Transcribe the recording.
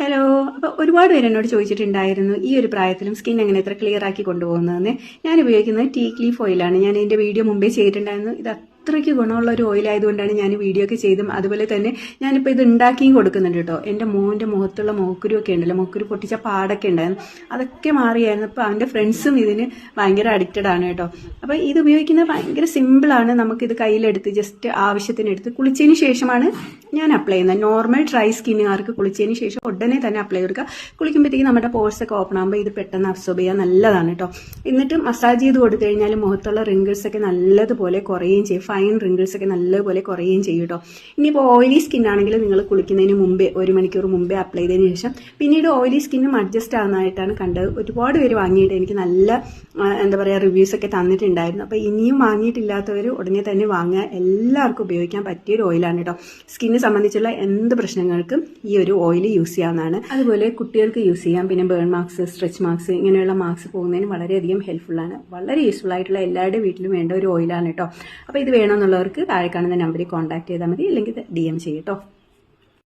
Hello അപ്പോൾ ഒരുപാട് പേര് എന്നോട് ചോദിച്ചിട്ടുണ്ടായിരുന്നു ഈ ഒരു പ്രായത്തിലും സ്കിൻ എങ്ങനെ എത്ര ക്ലിയർ ആക്കി കൊണ്ടുപോകുന്നതെന്ന്. ഞാൻ ഉപയോഗിക്കുന്നത് ടീ ക്ലീഫ് ഓയിലാണ് ഞാൻ എന്റെ വീഡിയോ മുമ്പേ ചെയ്തിട്ടുണ്ടായിരുന്നു. ഇത് അത്രയ്ക്ക് ഗുണമുള്ള ഒരു ഓയിൽ ആയതുകൊണ്ടാണ് ഞാൻ വീഡിയോ ഒക്കെ ചെയ്തും അതുപോലെ തന്നെ ഞാനിപ്പോൾ ഇത് ഉണ്ടാക്കിയും കൊടുക്കുന്നുണ്ട് കേട്ടോ. എന്റെ മോന്റെ മുഖത്തുള്ള മോക്കുരു ഒക്കെ ഉണ്ടല്ലോ. മോക്കുരു പൊട്ടിച്ച പാടൊക്കെ ഉണ്ടായിരുന്നു. അതൊക്കെ മാറിയായിരുന്നു. അപ്പോൾ അവന്റെ ഫ്രണ്ട്സും ഇതിന് ഭയങ്കര അഡിക്റ്റഡ് ആണ് കേട്ടോ. അപ്പോൾ ഇത് ഉപയോഗിക്കുന്നത് ഭയങ്കര സിമ്പിളാണ് നമുക്കിത് കയ്യിലെടുത്ത് ജസ്റ്റ് ആവശ്യത്തിന് എടുത്ത് കുളിച്ചതിന് ശേഷമാണ് ഞാൻ അപ്ലൈ ചെയ്യുന്നത്. നോർമൽ ഡ്രൈ സ്കിന്നുകാർക്ക് കുളിച്ചതിന് ശേഷം ഉടനെ തന്നെ അപ്ലൈ കൊടുക്കുക. കുളിക്കുമ്പോഴത്തേക്ക് നമ്മുടെ പോഴ്സ് ഒക്കെ ഓപ്പൺ ആകുമ്പോൾ ഇത് പെട്ടെന്ന് അബ്സോർബ് ചെയ്യാൻ നല്ലതാണ് കേട്ടോ. എന്നിട്ട് മസാജ് ചെയ്ത് കൊടുത്തു കഴിഞ്ഞാൽ മുഖത്തുള്ള റിങ്കിൾസ് ഒക്കെ നല്ലതുപോലെ കുറയുകയും ചെയ്യും. ഫൈൻ റിങ്കിൾസ് ഒക്കെ നല്ലപോലെ കുറയുകയും ചെയ്യും കേട്ടോ ഇനിയിപ്പോൾ ഓയിലി സ്കിൻ ആണെങ്കിൽ നിങ്ങൾ കുളിക്കുന്നതിന് മുമ്പേ ഒരു മണിക്കൂർ മുമ്പേ അപ്ലൈ ചെയ്തതിന് ശേഷം പിന്നീട് ഓയിലി സ്കിന്നും അഡ്ജസ്റ്റ് ആവുന്നതായിട്ടാണ് കണ്ടത്. ഒരുപാട് പേര് വാങ്ങിയിട്ട് എനിക്ക് നല്ല എന്താ പറയുക റിവ്യൂസ് ഒക്കെ തന്നിട്ടുണ്ടായിരുന്നു. അപ്പോൾ ഇനിയും വാങ്ങിയിട്ടില്ലാത്തവർ ഉടനെ തന്നെ വാങ്ങുക. എല്ലാവർക്കും ഉപയോഗിക്കാൻ പറ്റിയ ഒരു ഓയിലാണ് കേട്ടോ സ്കിന്നിനെ സംബന്ധിച്ചുള്ള എന്ത് പ്രശ്നങ്ങൾക്കും ഈ ഒരു ഓയിൽ യൂസ് ചെയ്യാവുന്നതാണ്. അതുപോലെ കുട്ടികൾക്ക് യൂസ് ചെയ്യാം. പിന്നെ ബേൺ മാർക്സ് സ്ട്രെച്ച് മാർക്സ് ഇങ്ങനെയുള്ള മാർക്സ് പോകുന്നതിന് വളരെയധികം ഹെൽപ്ഫുള്ളാണ് വളരെ യൂസ്ഫുൾ ആയിട്ടുള്ള എല്ലാവരുടെ വീട്ടിലും വേണ്ട ഒരു ഓയിലാണ് കേട്ടോ അപ്പോൾ ഇത് വേണമെന്നുള്ളവർക്ക് താഴെ കാണുന്ന നമ്പറിൽ കോൺടാക്ട് ചെയ്താൽ മതി അല്ലെങ്കിൽ ഡി എം ചെയ്യും കേട്ടോ